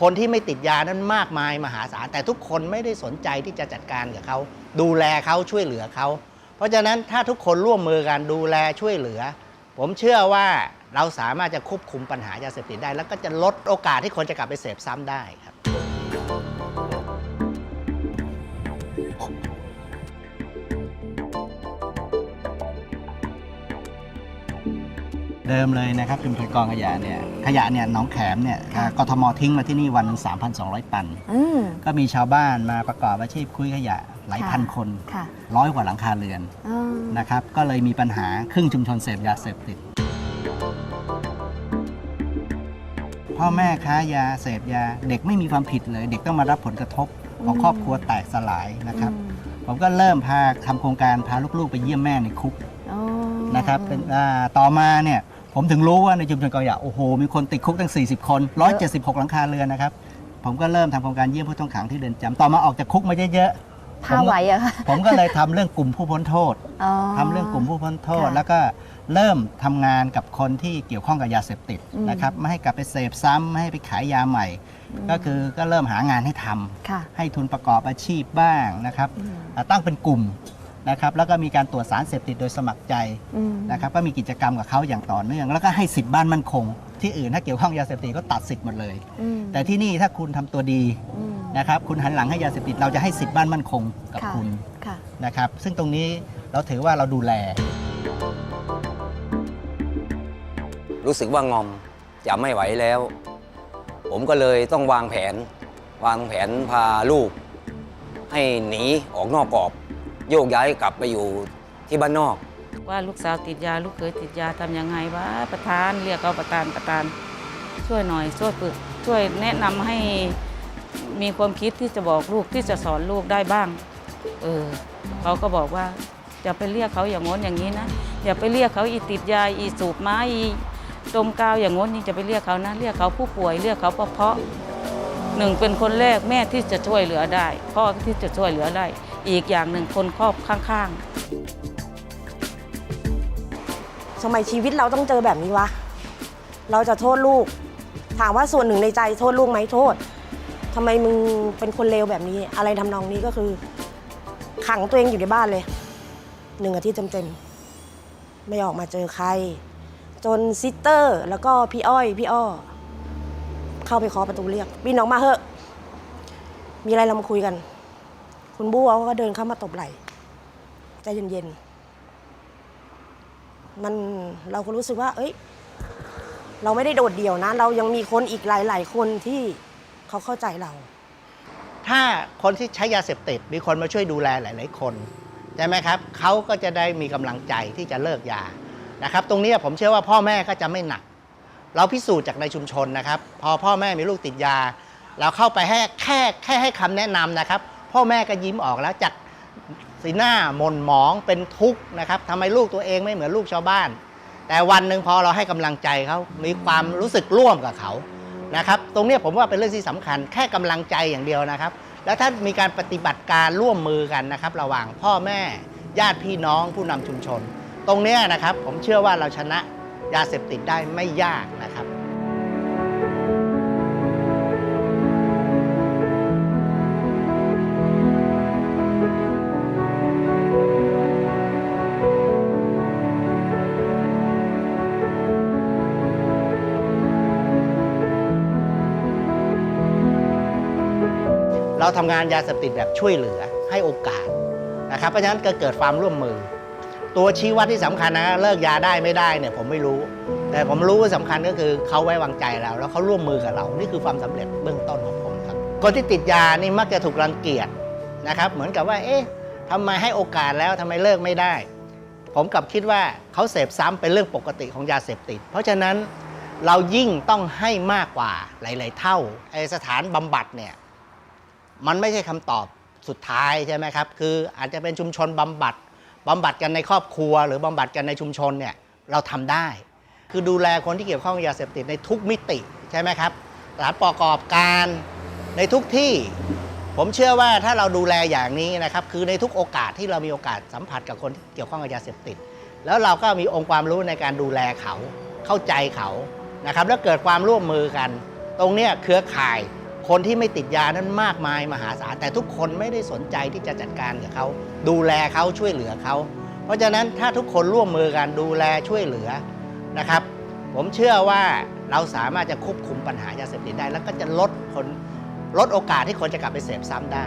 คนที่ไม่ติดยานั้นมากมายมหาศาลแต่ทุกคนไม่ได้สนใจที่จะจัดการกับเขาดูแลเขาช่วยเหลือเขาเพราะฉะนั้นถ้าทุกคนร่วมมือกันดูแลช่วยเหลือ ผมเชื่อว่าเราสามารถจะควบคุมปัญหายาเสพติดได้ แล้วก็จะลดโอกาสที่คนจะกลับไปเสพซ้ำได้ครับ เดิมเลยนะครับชุมชนกองขยะเนี่ยขยะเนี่ยหนองแขมเนี่ยค่ะ กทมทิ้งมาที่นี่วันหนึ่ง3,200 ตัน อืม ก็มีชาวบ้านมาประกอบอาชีพคุยขยะหลายค่ะ พันคนค่ะร้อยกว่าหลังคาเรือนอืมนะครับก็เลยมีปัญหาครึ่งชุมชนเสพยาเสพติด พ่อแม่ค้ายาเสพยาเด็กไม่มีความผิดเลย เด็กต้องมารับผลกระทบของครอบครัวแตกสลายนะครับอืมผมก็เริ่มพาทำโครงการพาลูกๆ ไปเยี่ยมแม่ในคุกอ๋อนะครับเป็นอ่าต่อมาเนี่ย ผมถึงรู้ว่าในชุมชนกองขยะโอ้โห มีคนติดคุกตั้ง 40 คน 176 หลังคาเรือนนะครับ ผมก็เริ่มทำโครงการเยี่ยมผู้ต้องขังที่เรือนจำต่อมาออกจากคุกมาเยอะๆพาไหวอะค่ะผมก็เลยทำเรื่องกลุ่มผู้พ้นโทษอ๋อ ทำเรื่องกลุ่มผู้พ้นโทษ ค่ะแล้วก็เริ่มทำงานกับคนที่เกี่ยวข้องกับยาเสพติดอืม นะครับไม่ให้กลับไปเสพซ้ำไม่ให้ไปขายยาใหม่ ก็คือก็เริ่มหางานให้ทำค่ะ ให้ทุนประกอบอาชีพบ้างนะครับอืม อ่าตั้งเป็นกลุ่ม นะครับแล้วก็มีการตรวจสารเสพติดโดยสมัครใจอืมนะครับก็มีกิจกรรมกับเขาอย่างต่อเนื่อง แล้วก็ให้สิทธิ์บ้านมั่นคง ที่อื่นถ้าเกี่ยวข้องยาเสพติดก็ตัดสิทธิ์หมดเลยอืมแต่ที่นี่ถ้าคุณทำตัวดีอืมนะครับคุณหันหลังให้ยาเสพติดเราจะให้สิทธิ์บ้านมั่นคงกับค่ะคุณค่ะนะครับซึ่งตรงนี้เราถือว่าเราดูแล รู้สึกว่างอมจะไม่ไหวแล้ว ผมก็เลยต้องวางแผน วางแผนพาลูก ให้หนีออกนอกกรอบ โยกย้ายกลับไปอยู่ที่บ้านนอก ว่าลูกสาวติดยาลูกเคยติดยาทำยังไงวะประธานเรียกเอาประธานประธาน ช่วยหน่อยช่วยปรึกช่วยแนะนำให้มีความคิดที่จะบอกลูกที่จะสอนลูกได้บ้าง เออเขาก็บอกว่าอย่าไปเรียกเขาอย่างง้นอย่างนี้นะอย่าไปเรียกเขาอีติดยาอีสูบไม้อีดมกาวอย่างง้นนี่จะไปเรียกเขานะ เรียกเขาผู้ป่วยเรียกเขาเพราะเพราะหนึ่งเป็นคนแรกแม่ที่จะช่วยเหลือได้ พ่อที่จะช่วยเหลือได้ อีกอย่างหนึ่งคนครอบข้างๆทำไมชีวิตเราต้องเจอแบบนี้วะ เราจะโทษลูก ถามว่าส่วนหนึ่งในใจโทษลูกไหมโทษทำไมมึงเป็นคนเลวแบบนี้ อะไรทำนองนี้ก็คือ ขังตัวเองอยู่ในบ้านเลยหนึ่งอาทิตย์เต็มๆไม่ออกมาเจอใคร จนซิสเตอร์ แล้วก็พี่อ้อยพี่อ้อ เข้าไปเคาะประตูเรียกปีนออกมาเหอะ มีอะไรเรามาคุยกัน คุณบู๊เขาก็เดินเข้ามาตบไหล่ใจเย็นๆมันเราก็รู้สึกว่า เอ้ย เราไม่ได้โดดเดี่ยวนะ เรายังมีคนอีกหลาย ๆ คนที่เขาเข้าใจเรา ถ้าคนที่ใช้ยาเสพติด มีคนมาช่วยดูแลหลาย ๆ คนใช่ไหมครับเขาก็จะได้มีกำลังใจที่จะเลิกยานะครับ ตรงนี้ผมเชื่อว่าพ่อแม่ก็จะไม่หนัก เราพิสูจน์จากในชุมชนนะครับ พอพ่อแม่มีลูกติดยา เราเข้าไปให้แค่แค่ให้คำแนะนำนะครับ พ่อแม่ก็ยิ้มออกแล้วจากสีหน้าหม่นหมองเป็นทุกข์นะครับทำไมลูกตัวเองไม่เหมือนลูกชาวบ้าน แต่วันหนึ่งพอเราให้กำลังใจเขามีความรู้สึกร่วมกับเขานะครับ ตรงนี้ผมว่าเป็นเรื่องที่สำคัญแค่กำลังใจอย่างเดียวนะครับ แล้วถ้ามีการปฏิบัติการร่วมมือกันนะครับ ระหว่างพ่อแม่ญาติพี่น้องผู้นำชุมชน ตรงนี้นะครับผมเชื่อว่าเราชนะยาเสพติดได้ไม่ยากนะครับ เราทำงานยาเสพติดแบบช่วยเหลือให้โอกาสนะครับ เพราะฉะนั้นก็เกิดความร่วมมือ ตัวชี้วัดที่สำคัญนะเลิกยาได้ไม่ได้เนี่ยผมไม่รู้ แต่ผมรู้ว่าสำคัญก็คือเขาไว้วางใจเรา แล้วเขาร่วมมือกับเรา นี่คือความสำเร็จเบื้องต้นของผมครับ คนที่ติดยานี่มักจะถูกรังเกียจนะครับ เหมือนกับว่า เอ๊ะทำไมให้โอกาสแล้วทำไมเลิกไม่ได้ ผมกลับคิดว่าเขาเสพซ้ำเป็นเรื่องปกติของยาเสพติด เพราะฉะนั้นเรายิ่งต้องให้มากกว่าหลาย ๆ เท่าไอสถานบำบัดเนี่ย มันไม่ใช่คำตอบสุดท้ายใช่ไหมครับ คืออาจจะเป็นชุมชนบำบัดบำบัดกันในครอบครัว หรือบำบัดกันในชุมชนเนี่ยเราทำได้ คือดูแลคนที่เกี่ยวข้องยาเสพติดในทุกมิติใช่ไหมครับสถานประกอบการในทุกที่ ผมเชื่อว่าถ้าเราดูแลอย่างนี้นะครับคือในทุกโอกาสที่เรามีโอกาสสัมผัสกับคนที่เกี่ยวข้องกับยาเสพติด แล้วเราก็มีองค์ความรู้ในการดูแลเขาเข้าใจเขานะครับแล้วเกิดความร่วมมือกัน ตรงนี้เครือข่าย คนที่ไม่ติดยานั้นมากมายมหาศาลแต่ทุกคนไม่ได้สนใจที่จะจัดการกับเขาดูแลเขาช่วยเหลือเขาเพราะฉะนั้นถ้าทุกคนร่วมมือกันดูแลช่วยเหลือนะครับ ผมเชื่อว่าเราสามารถจะควบคุมปัญหายาเสพติดได้ แล้วก็จะลดคนลดโอกาสที่คนจะกลับไปเสพซ้ำได้